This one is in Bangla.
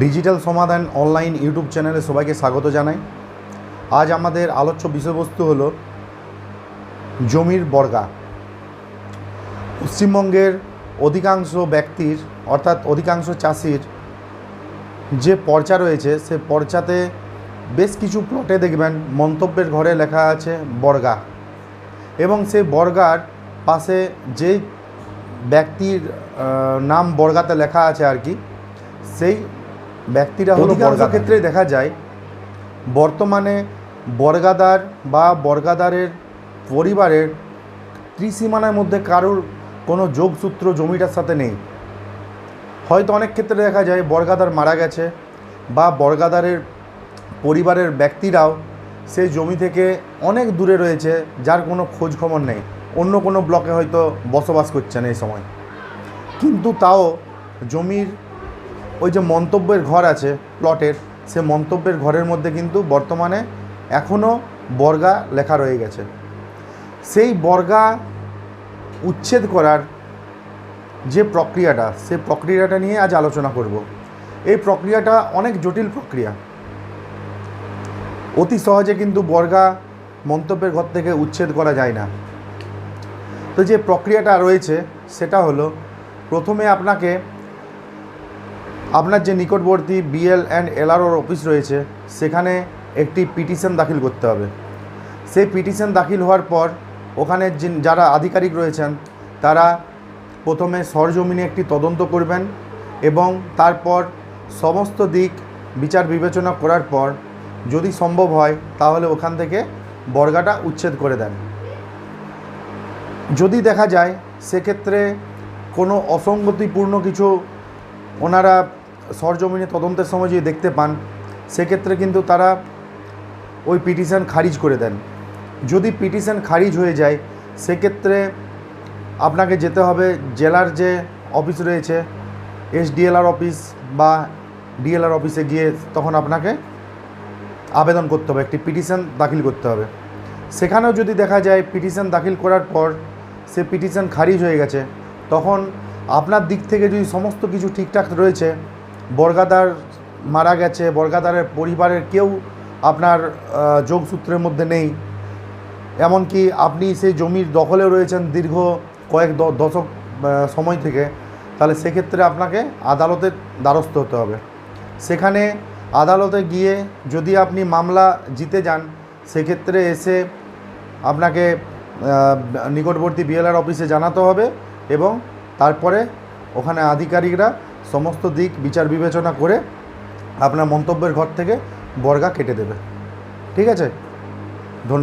ডিজিটাল সমাধান অনলাইন ইউটিউব চ্যানেলে সবাইকে স্বাগত জানাই। আজ আমাদের আলোচ্য বিষয়বস্তু হলো জমির বর্গা। পশ্চিমবঙ্গের অধিকাংশ ব্যক্তির, অর্থাৎ অধিকাংশ চাষির যে পর্চা রয়েছে, সে পর্চাতে বেশ কিছু প্লটে দেখবেন, মন্তব্যের ঘরে লেখা আছে বর্গা। এবং সেই বর্গার পাশে যে ব্যক্তির নাম বর্গাতে লেখা আছে আর কি, সেই ব্যক্তিরা অধিকাংশ ক্ষেত্রে দেখা যায় বর্তমানে বর্গাদার বা বর্গাদারের পরিবারের ত্রিসীমানার মধ্যে কারোর কোনো যোগসূত্র জমিটার সাথে নেই। হয়তো অনেক ক্ষেত্রে দেখা যায় বর্গাদার মারা গেছে বা বর্গাদারের পরিবারের ব্যক্তিরাও সেই জমি থেকে অনেক দূরে রয়েছে যার কোনো খোঁজ খবর নেই। অন্য কোনো ব্লকে হয়তো বসবাস করছেন এই সময়। কিন্তু তাও জমির ওই যে মন্তব্যের ঘর আছে প্লটের, সে মন্তব্যের ঘরের মধ্যে কিন্তু বর্তমানে এখনও বর্গা লেখা রয়ে গেছে। সেই বর্গা উচ্ছেদ করার যে প্রক্রিয়াটা সেই প্রক্রিয়াটা নিয়ে আজ আলোচনা করব। এই প্রক্রিয়াটা অনেক জটিল প্রক্রিয়া। অতি সহজে কিন্তু বর্গা মন্তব্যের ঘর থেকে উচ্ছেদ করা যায় না। তো যে প্রক্রিয়াটা রয়েছে, সেটা হলো, প্রথমে আপনাকে আপনার যে নিকটবর্তী বিএল অ্যান্ড এলআরওর অফিস রয়েছে, সেখানে একটি পিটিশন দাখিল করতে হবে। সেই পিটিশন দাখিল হওয়ার পর, ওখানে যারা আধিকারিক রয়েছেন, তারা প্রথমে সরজমিনে একটি তদন্ত করবেন এবং তারপর সমস্ত দিক বিচার বিবেচনা করার পর, যদি সম্ভব হয়, তাহলে ওখান থেকে বর্গাটা উচ্ছেদ করে দেন। যদি দেখা যায়, সেক্ষেত্রে কোনো অসঙ্গতিপূর্ণ কিছু ওনারা সরজমিনে তদন্তের সময় যদি দেখতে পান, সেক্ষেত্রে কিন্তু তারা ওই পিটিশন খারিজ করে দেন। যদি পিটিশন খারিজ হয়ে যায়, সেক্ষেত্রে আপনাকে যেতে হবে জেলার যে অফিস রয়েছে, এসডিএলআর অফিস বা ডিএলআর অফিসে গিয়ে তখন আপনাকে আবেদন করতে হবে, একটি পিটিশন দাখিল করতে হবে। সেখানেও যদি দেখা যায় পিটিশন দাখিল করার পর সে পিটিশন খারিজ হয়ে গেছে, তখন আপনার দিক থেকে যদি সমস্ত কিছু ঠিকঠাক রয়েছে বর্গাদার মারা গেছে, বর্গাদারের পরিবারের কেউ আপনার যোগসূত্রের মধ্যে নেই। এমনকি আপনি সেই জমির দখলেও রয়েছেন দীর্ঘ কয়েক দশক সময় থেকে। তাহলে সেক্ষেত্রে আপনাকে আদালতের দ্বারস্থ হতে হবে। সেখানে আদালতে গিয়ে যদি আপনি মামলা জিতে যান, সেক্ষেত্রে এসে আপনাকে নিকটবর্তী বিএলআর অফিসে জানাতে হবে এবং তারপরে ওখানে আধিকারিকরা সমস্ত দিক বিচার বিবেচনা করে আপনার মন্তব্যের ঘর থেকে বর্গা কেটে দেবে। ঠিক আছে? ধন্যবাদ।